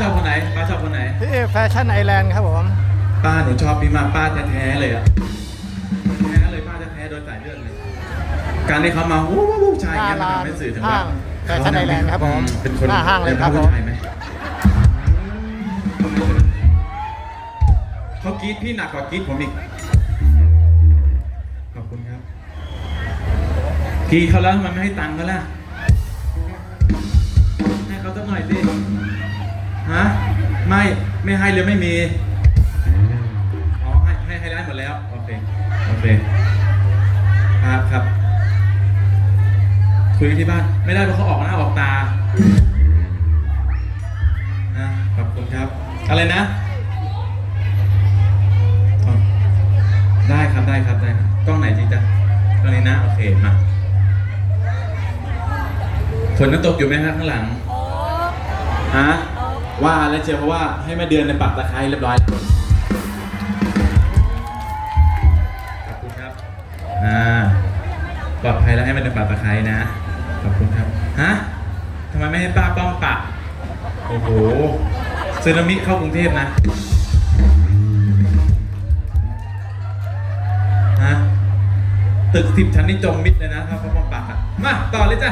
ชอบคนไหนป้าชอบคนไหนพี่เอกแฟชั่นไอแลนด์ครับผมป้าหนูชอบพี่มากป้าแท้ๆเลยอะแท้เลยป้าแท้ๆโดยสายเลือดเลย การที่เขามาวู้วู้วู้ชายอย่างเงี้ยมันทำให้สื่อถึงว่าห้างแฟชั่นไอแลนด์ครับผมเป็นคนหน้าห้างเลยครับป็นผผู้มชายไหมเขากรีดพี่หนักกว่ากรีดผมอีกขอบคุณครับกรีดเขาแล้วทำไมไม่ให้ตังค์เขาล่ะ ฮะ ไม่ ไม่ให้เลยไม่มี อ๋อ ให้ ให้ให้ร้านหมดแล้ว โอเค โอเค ครับครับ คุยกันที่บ้าน ไม่ได้เพราะเขาออกหน้าออกตา นะขอบคุณครับ อะไรนะอ๋อได้ครับ ได้ครับ ได้ครับกล้องไหนจริงจ๊ะกล้องนี้นะ โอเค มาฝนน้ำตกอยู่ไหมครับข้างหลัง ฮะ ว่าแล้วเชียวเพราะว่าให้มาเดือนในปักตะไคร้เรียบร้อยแล้วขอบคุณครับอ่าปลอดภัยแล้วให้มาเดินป่าตะไคร้นะขอบคุณครับฮะทำไมไม่ให้ป้าป้อมปะโอ้โหสึนามิเข้ากรุงเทพนะฮะตึกสิบชั้นนี่จมมิดเลยนะถ้าป้าป้อมปะอะมาต่อเลยจ้ะ